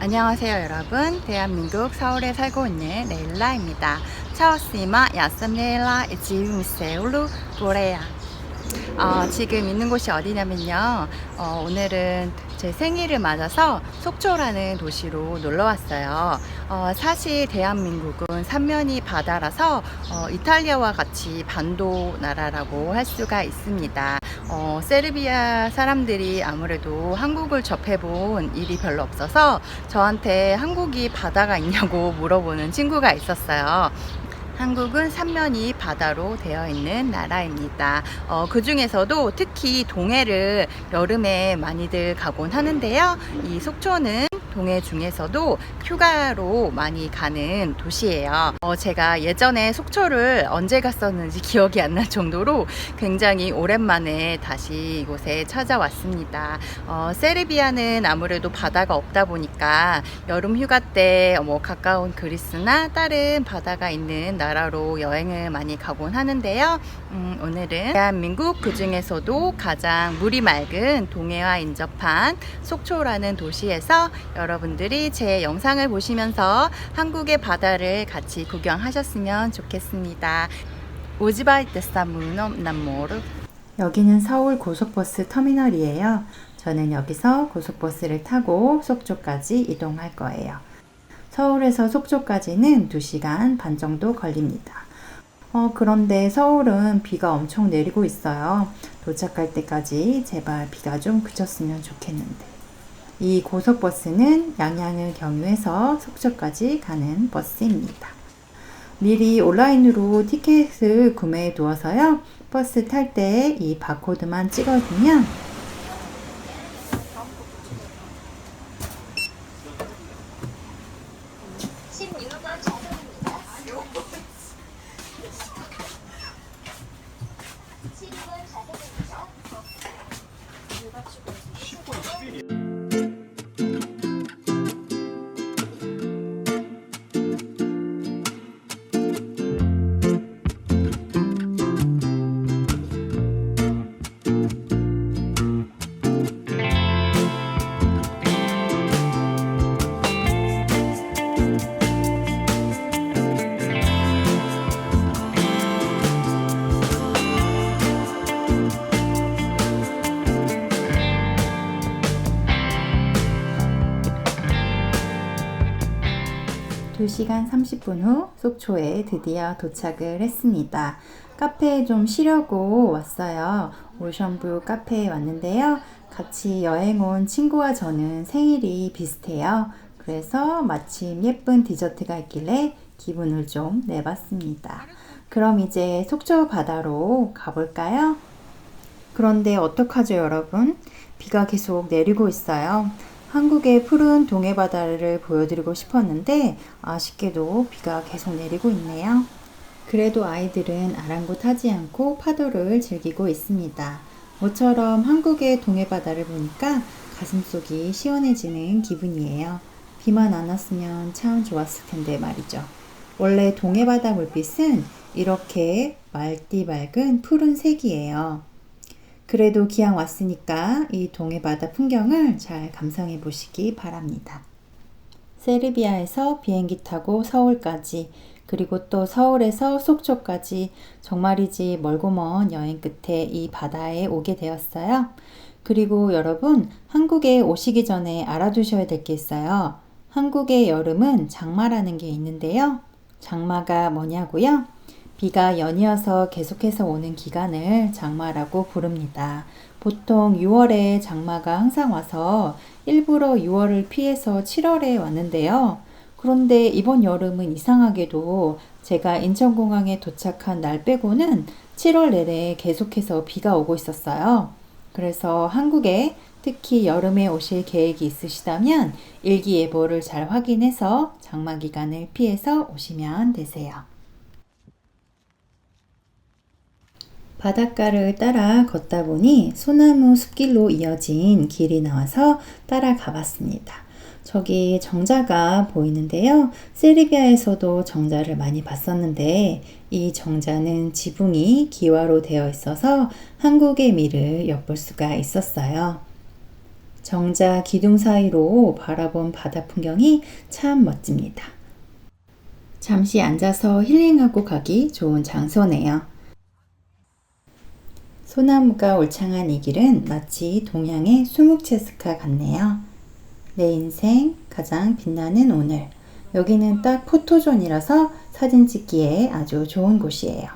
안녕하세요 여러분. 대한민국 서울에 살고 있는 레일라입니다. 차오스이마 야스메라 지웅세울루 도레야. 어, 지금 있는 곳이 어디냐면요. 어, 오늘은 제 생일을 맞아서 속초라는 도시로 놀러 왔어요 어, 사실 대한민국은 삼면이 바다라서 어, 이탈리아와 같이 반도 나라라고 할 수가 있습니다 어, 세르비아 사람들이 아무래도 한국을 접해본 일이 별로 없어서 저한테 한국이 바다가 있냐고 물어보는 친구가 있었어요. 한국은 삼면이 바다로 되어 있는 나라입니다. 어, 그 중에서도 특히 동해를 여름에 많이들 가곤 하는데요. 이 속초는 동해 중에서도 휴가로 많이 가는 도시예요. 어, 제가 예전에 속초를 언제 갔었는지 기억이 안 날 정도로 굉장히 오랜만에 다시 이곳에 찾아왔습니다. 어, 세르비아는 아무래도 바다가 없다 보니까 여름 휴가 때 뭐 가까운 그리스나 다른 바다가 있는 나라로 여행을 많이 가곤 하는데요. 음, 오늘은 대한민국 그 중에서도 가장 물이 맑은 동해와 인접한 속초라는 도시에서 여러 분들이 제 영상을 보시면서 한국의 바다를 같이 구경하셨으면 좋겠습니다. 오지바이트 사무노 남모르 여기는 서울 고속버스 터미널이에요. 저는 여기서 고속버스를 타고 속초까지 이동할 거예요. 서울에서 속초까지는 2시간 반 정도 걸립니다. 어, 그런데 서울은 비가 엄청 내리고 있어요. 도착할 때까지 제발 비가 좀 그쳤으면 좋겠는데. 이 고속버스는 양양을 경유해서 속초까지 가는 버스입니다. 미리 온라인으로 티켓을 구매해 두어서요. 버스 탈 때 이 바코드만 찍어두면 두시간 30분 후 속초에 드디어 도착을 했습니다. 카페에 좀 쉬려고 왔어요. 오션뷰 카페에 왔는데요. 같이 여행 온 친구와 저는 생일이 비슷해요. 그래서 마침 예쁜 디저트가 있길래 기분을 좀 내봤습니다. 그럼 이제 속초 바다로 가볼까요? 그런데 어떡하죠, 여러분? 비가 계속 내리고 있어요. 한국의 푸른 동해 바다를 보여드리고 싶었는데 아쉽게도 비가 계속 내리고 있네요. 그래도 아이들은 아랑곳하지 않고 파도를 즐기고 있습니다. 모처럼 한국의 동해 바다를 보니까 가슴속이 시원해지는 기분이에요. 비만 안 왔으면 참 좋았을 텐데 말이죠. 원래 동해 바다 물빛은 이렇게 맑디 맑은 푸른색이에요. 그래도 기왕 왔으니까 이 동해 바다 풍경을 잘 감상해 보시기 바랍니다. 세르비아에서 비행기 타고 서울까지 그리고 또 서울에서 속초까지 정말이지 멀고 먼 여행 끝에 이 바다에 오게 되었어요. 그리고 여러분 한국에 오시기 전에 알아두셔야 될 게 있어요. 한국의 여름은 장마라는 게 있는데요. 장마가 뭐냐고요? 비가 연이어서 계속해서 오는 기간을 장마라고 부릅니다. 보통 6월에 장마가 항상 와서 일부러 6월을 피해서 7월에 왔는데요. 그런데 이번 여름은 이상하게도 제가 인천공항에 도착한 날 빼고는 7월 내내 계속해서 비가 오고 있었어요. 그래서 한국에 특히 여름에 오실 계획이 있으시다면 일기예보를 잘 확인해서 장마 기간을 피해서 오시면 되세요. 바닷가를 따라 걷다 보니 소나무 숲길로 이어진 길이 나와서 따라가 봤습니다. 저기 정자가 보이는데요. 세르비아에서도 정자를 많이 봤었는데 이 정자는 지붕이 기와로 되어 있어서 한국의 미를 엿볼 수가 있었어요. 정자 기둥 사이로 바라본 바다 풍경이 참 멋집니다. 잠시 앉아서 힐링하고 가기 좋은 장소네요. 소나무가 울창한 이 길은 마치 동양의 수묵체스카 같네요. 내 인생 가장 빛나는 오늘. 여기는 딱 포토존이라서 사진 찍기에 아주 좋은 곳이에요.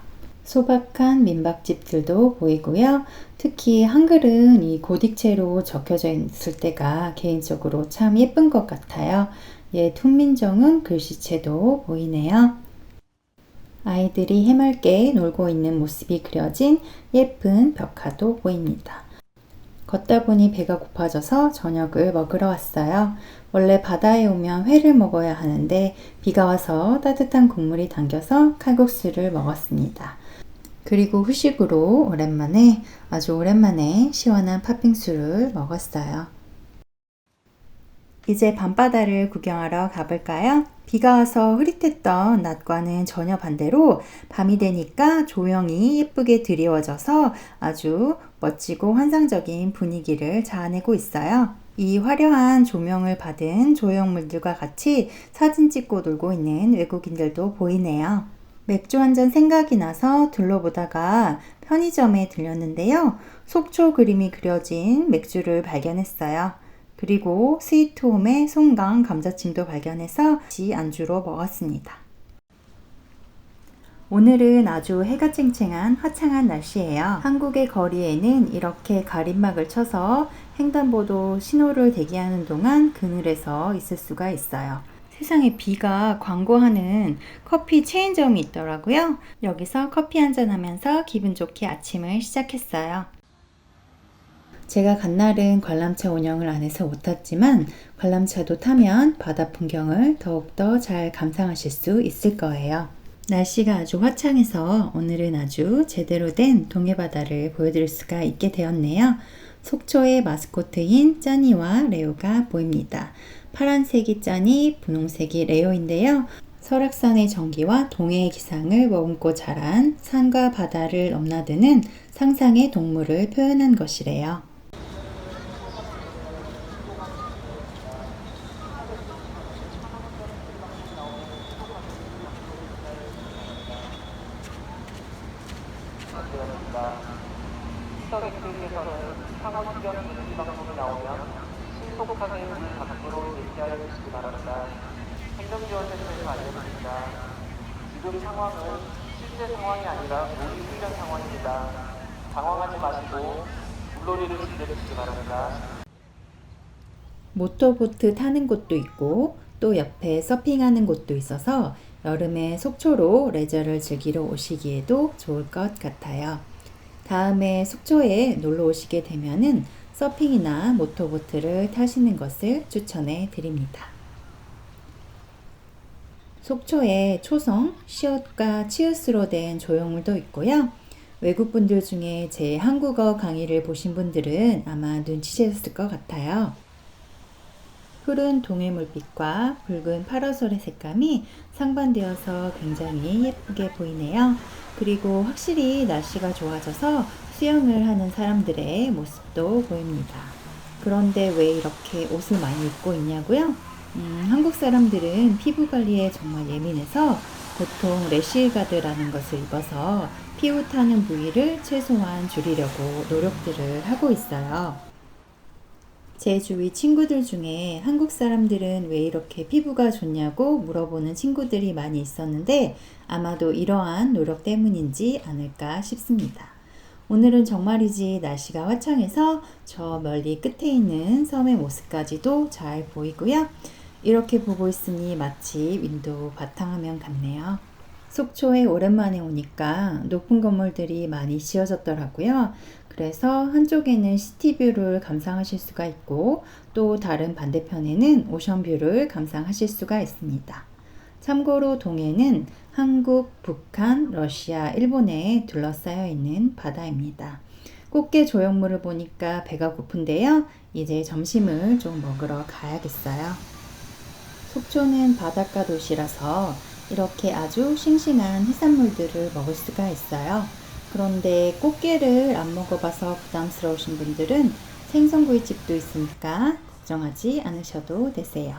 소박한 민박집들도 보이고요. 특히 한글은 이 고딕체로 적혀져 있을 때가 개인적으로 참 예쁜 것 같아요. 예, 퉁민정음 글씨체도 보이네요. 아이들이 해맑게 놀고 있는 모습이 그려진 예쁜 벽화도 보입니다. 걷다 보니 배가 고파져서 저녁을 먹으러 왔어요. 원래 바다에 오면 회를 먹어야 하는데 비가 와서 따뜻한 국물이 당겨서 칼국수를 먹었습니다. 그리고 후식으로 오랜만에 아주 오랜만에 시원한 팥빙수를 먹었어요. 이제 밤바다를 구경하러 가볼까요? 비가 와서 흐릿했던 낮과는 전혀 반대로 밤이 되니까 조형이 예쁘게 드리워져서 아주 멋지고 환상적인 분위기를 자아내고 있어요. 이 화려한 조명을 받은 조형물들과 같이 사진 찍고 놀고 있는 외국인들도 보이네요. 맥주 한 잔 생각이 나서 둘러보다가 편의점에 들렸는데요. 속초 그림이 그려진 맥주를 발견했어요. 그리고 스위트홈의 송강 감자찜도 발견해서 같이 안주로 먹었습니다. 오늘은 아주 해가 쨍쨍한 화창한 날씨예요. 한국의 거리에는 이렇게 가림막을 쳐서 횡단보도 신호를 대기하는 동안 그늘에서 있을 수가 있어요. 세상에 비가 광고하는 커피 체인점이 있더라고요. 여기서 커피 한잔 하면서 기분 좋게 아침을 시작했어요. 제가 간 날은 관람차 운영을 안 해서 못 탔지만 관람차도 타면 바다 풍경을 더욱더 잘 감상하실 수 있을 거예요. 날씨가 아주 화창해서 오늘은 아주 제대로 된 동해바다를 보여드릴 수가 있게 되었네요. 속초의 마스코트인 짜니와 레오가 보입니다. 파란색이 짠이, 분홍색이 레오인데요. 설악산의 정기와 동해의 기상을 머금고 자란 산과 바다를 넘나드는 상상의 동물을 표현한 것이래요. 스타렉트에서는 상호지경 인지 방송이 나오면 신속하게 문 밖으로 얘기하여 바랍니다. 행정지원센터에서 알려드립니다. 지금 상황은 실제 상황이 아니라 모의 훈련 상황입니다. 당황하지 마시고 물놀이를 즐겨주시기 바랍니다. 모터보트 타는 곳도 있고 또 옆에 서핑하는 곳도 있어서 여름에 속초로 레저를 즐기러 오시기에도 좋을 것 같아요. 다음에 속초에 놀러 오시게 되면은 서핑이나 모터보트를 타시는 것을 추천해 드립니다. 속초에 초성, 시옷과 치읓으로 된 조형물도 있고요. 외국분들 중에 제 한국어 강의를 보신 분들은 아마 눈치채셨을 것 같아요. 푸른 동해 물빛과 붉은 파라솔의 색감이 상반되어서 굉장히 예쁘게 보이네요. 그리고 확실히 날씨가 좋아져서 수영을 하는 사람들의 모습도 보입니다. 그런데 왜 이렇게 옷을 많이 입고 있냐고요? 음, 한국 사람들은 피부 관리에 정말 예민해서 보통 래쉬가드라는 것을 입어서 피부 타는 부위를 최소한 줄이려고 노력들을 하고 있어요. 제 주위 친구들 중에 한국 사람들은 왜 이렇게 피부가 좋냐고 물어보는 친구들이 많이 있었는데 아마도 이러한 노력 때문인지 않을까 싶습니다. 오늘은 정말이지 날씨가 화창해서 저 멀리 끝에 있는 섬의 모습까지도 잘 보이고요. 이렇게 보고 있으니 마치 윈도우 바탕화면 같네요. 속초에 오랜만에 오니까 높은 건물들이 많이 지어졌더라고요. 그래서 한쪽에는 시티뷰를 감상하실 수가 있고 또 다른 반대편에는 오션뷰를 감상하실 수가 있습니다. 참고로 동해는 한국, 북한, 러시아, 일본에 둘러싸여 있는 바다입니다. 꽃게 조형물을 보니까 배가 고픈데요. 이제 점심을 좀 먹으러 가야겠어요. 속초는 바닷가 도시라서 이렇게 아주 싱싱한 해산물들을 먹을 수가 있어요. 그런데 꽃게를 안 먹어봐서 부담스러우신 분들은 생선구이집도 있으니까 걱정하지 않으셔도 되세요.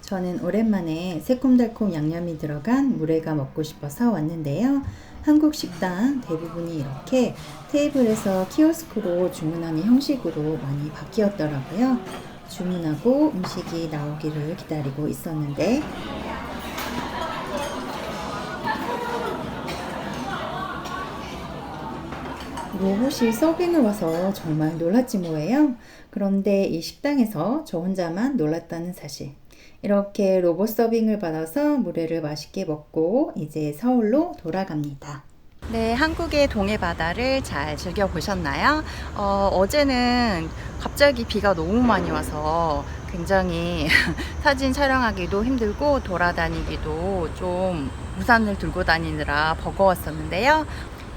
저는 오랜만에 새콤달콤 양념이 들어간 물회가 먹고 싶어서 왔는데요. 한국 식당 대부분이 이렇게 테이블에서 키오스크로 주문하는 형식으로 많이 바뀌었더라고요. 주문하고 음식이 나오기를 기다리고 있었는데 로봇이 서빙을 와서 정말 놀랐지 뭐예요. 그런데 이 식당에서 저 혼자만 놀랐다는 사실. 이렇게 로봇 서빙을 받아서 물회를 맛있게 먹고 이제 서울로 돌아갑니다. 네, 한국의 동해 바다를 잘 즐겨 보셨나요? 어, 어제는 갑자기 비가 너무 많이 와서 굉장히 사진 촬영하기도 힘들고 돌아다니기도 좀 우산을 들고 다니느라 버거웠었는데요.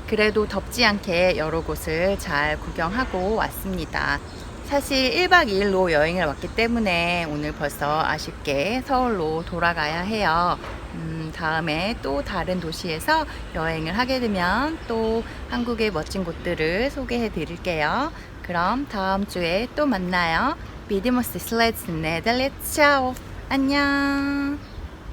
그래도 덥지 않게 여러 곳을 잘 구경하고 왔습니다. 사실 1박 2일로 여행을 왔기 때문에 오늘 벌써 아쉽게 서울로 돌아가야 해요. 음, 다음에 또 다른 도시에서 여행을 하게 되면 또 한국의 멋진 곳들을 소개해 드릴게요. 그럼 다음 주에 또 만나요. 비디모스 슬레츠 네덜렛 차오. 안녕.